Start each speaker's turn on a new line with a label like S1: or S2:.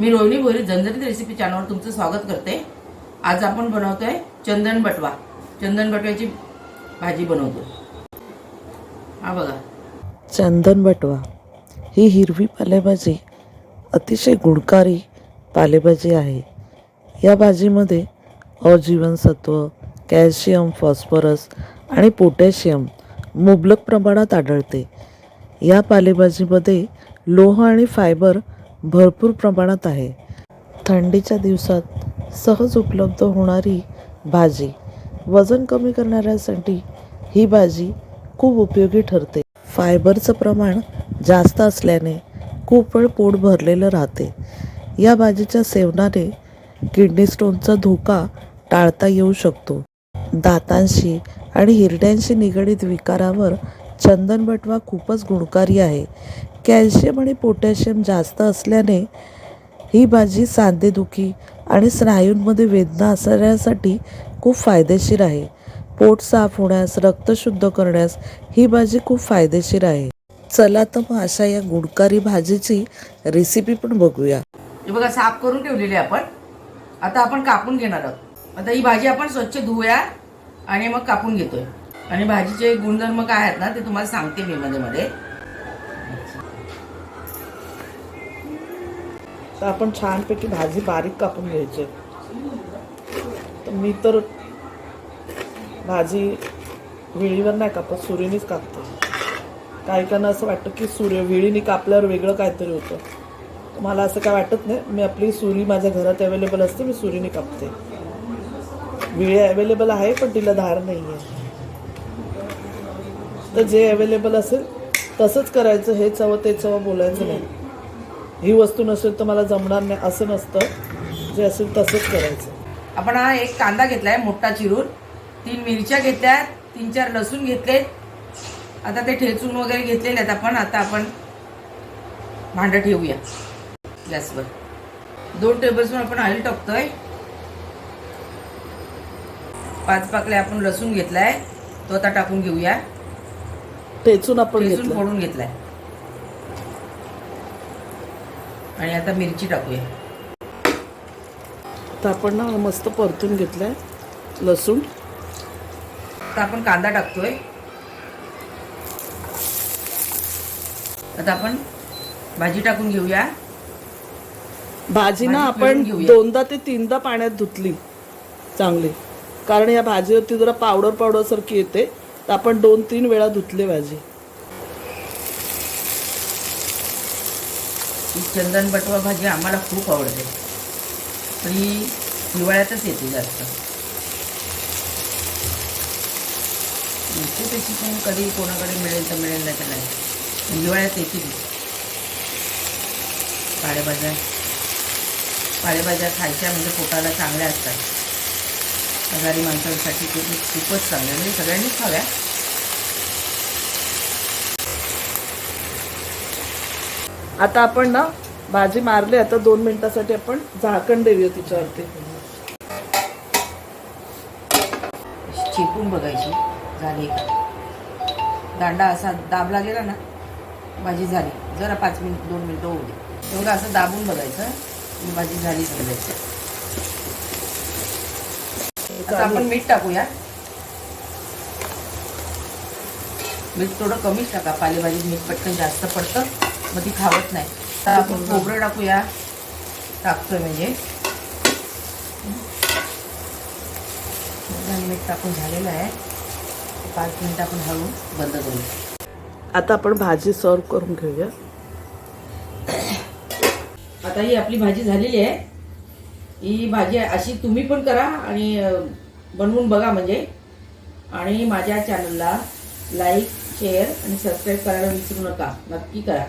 S1: मी रोहिणी भोरी झंझरीत रेसिपी चॅनलवर तुमचं स्वागत करते. आज आपण बनवतोय चंदन बटवा. चंदन बटव्याची भाजी बनवतो. हा बघा.
S2: चंदन बटवा ही हिरवी पालेभाजी अतिशय गुणकारी पालेभाजी आहे. या भाजीमध्ये अजीवनसत्व कॅल्शियम फॉस्फरस आणि पोटॅशियम मुबलक प्रमाणात आढळते. या पालेभाजीमध्ये लोह आणि फायबर भरपूर प्रमाणात आहे. थंडीच्या दिवसात सहज उपलब्ध होणारी भाजी वजन कमी करणाऱ्यांसाठी ही भाजी खूप उपयोगी ठरते. फायबरचं प्रमाण जास्त असल्याने खूप वेळ पोट भरलेलं राहते. या भाजीच्या सेवनाने किडनी स्टोनचा धोका टाळता येऊ शकतो. दातांशी आणि हिरड्यांशी निगडीत विकारावर चंदन बटवा खूपच गुणकारी आहे. कॅल्शियम आणि पोटॅशियम जास्त असल्याने ही भाजी सांधेदुखी आणि स्नायूंमध्ये वेदना असण्यासाठी खूप फायदेशीर आहे. पोट साफ होण्यास रक्त शुद्ध करण्यास ही भाजी खूप फायदेशीर आहे. चला तर मग अशा या गुणकारी भाजीची रेसिपी पण बघूया.
S1: हे बघा साफ करून ठेवलेली आपण. आता आपण कापून घेणार आहोत. आता ही भाजी आपण स्वच्छ धुवूया आणि मग कापून घेतोय. आणि भाजीचे गुणधर्म काय आहेत ना ते तुम्हाला सांगते मी मध्ये मध्ये.
S2: तर आपण छानपैकी भाजी बारीक कापून घ्यायची. तर मी तर भाजी विळीवर नाही कापत सुरीनेच कापते. काही काहींना असं वाटतं की सूर्य विळीने कापल्यावर वेगळं काहीतरी होतं. मला असं काय वाटत नाही मी आपली सुरी माझ्या घरात अवेलेबल असते मी सुरीने कापते. विळी अवेलेबल आहे पण तिला धार नाही आहे तर जे अवेलेबल असेल तसंच करायचं हे चवं ते चवं बोलायचं नाही. ही वस्तू नसेल तर मला जमणार नाही असं नसतं. जे असेल तसंच करायचं.
S1: आपण हा एक कांदा घेतलाय मोठा चिरून. तीन मिरच्या घेतल्या तीन चार लसूण घेतले आता ते ठेचून वगैरे घेतलेले आहेत आपण. आता आपण भांडं ठेवूया. गॅसवर. दोन टेबलस्पून आपण ऑइल टाकतोय. पाच पाकले आपण लसूण घेतलाय. तो आता टाकून घेऊया.
S2: ठेचून आपण
S1: ठेचून
S2: घेतलं.
S1: फोडून घेतलाय. आणि आता मिरची टाकूया.
S2: तर आपण ना मस्त परतून घेतलंय लसूण.
S1: आता आपण कांदा टाकतोय. आता आपण भाजी टाकून घेऊया.
S2: भाजी ना
S1: भाजी
S2: आपण
S1: पिळून घेऊया.
S2: दोनदा ते तीनदा पाण्यात धुतली चांगली. कारण या भाजीवरती जरा पावडर पावडर सारखी येते. आपण दोन तीन वेळा धुतले भाजी
S1: चंदन बटवा भाजी आम्हाला खूप आवडते. पण ही हिवाळ्यातच येते जास्त. येते तशी पण कधी कोणाकडे मिळेल तर मिळेल नाही तर नाही. हिवाळ्यात येते ती. पालेभाज्या. पालेभाज्या खायच्या म्हणजे पोटाला चांगल्या असतात. आजारी माणसांसाठी ते खूपच चांगल्या म्हणजे सगळ्यांनीच खाव्या.
S2: आता आपण ना भाजी मारली आता दोन मिनिटासाठी आपण झाकण देऊया तिच्यावरती.
S1: चेपून बघायची झाली का? दांडा असा दाब लागेला ना भाजी झाली. जरा पाच मिनिट दोन मिनिटं होऊ दे. एवढं असं दाबून बघायचं भाजी झाली समजायची. आता आपण मीठ टाकूया. मीठ थोडं कमीच टाका. पालेभाजीत मीठ पटकन जास्त पडतं. मग ती खावत नाही. तर आपण खोबरं टाकूया. टाकतोय म्हणजे. मीठ टाकून झालेलं आहे. पाच मिनिटं आपण हळू बंद करू.
S2: आता आपण भाजी सर्व करून घेऊया.
S1: आता ही आपली भाजी झालेली आहे. ही भाजी अशी तुम्ही पण करा आणि बनवून बघा म्हणजे. आणि माझ्या चॅनलला लाईक शेअर आणि सबस्क्राईब करायला विसरू नका. नक्की करा.